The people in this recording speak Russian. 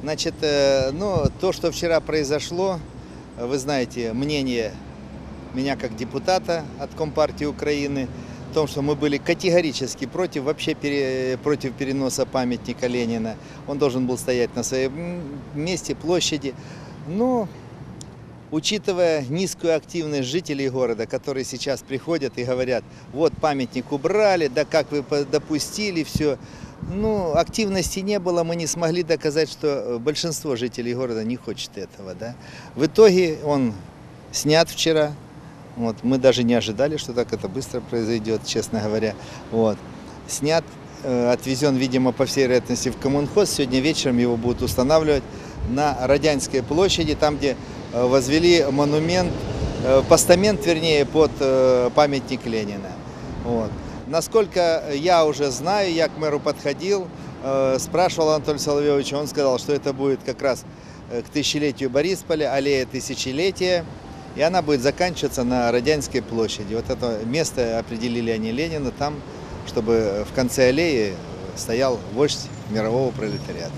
Значит, э, ну, то, что вчера произошло, э, вы знаете, мнение меня как депутата от Компартии Украины, в том, что мы были категорически против вообще пере- против переноса памятника Ленина. Он должен был стоять на своем месте, площади. Но учитывая низкую активность жителей города, которые сейчас приходят и говорят, вот памятник убрали, да как вы допустили, все. Ну, активности не было, мы не смогли доказать, что э, большинство жителей города не хочет этого. Да? В итоге он снят вчера. Вот, мы даже не ожидали, что так это быстро произойдет, честно говоря. Вот. Снят, э, отвезен, видимо, по всей вероятности в коммунхоз. Сегодня вечером его будут устанавливать на Родянской площади, там, где э, возвели монумент, постамент, вернее, под памятник Ленина. Вот. Насколько я уже знаю, я к мэру подходил, э, спрашивал Анатолия Соловьевича, он сказал, что это будет как раз э, к тысячелетию Борисполя, аллея тысячелетия, и она будет заканчиваться на Родянской площади. Вот это место определили они Ленина там, чтобы в конце аллеи стоял вождь мирового пролетариата.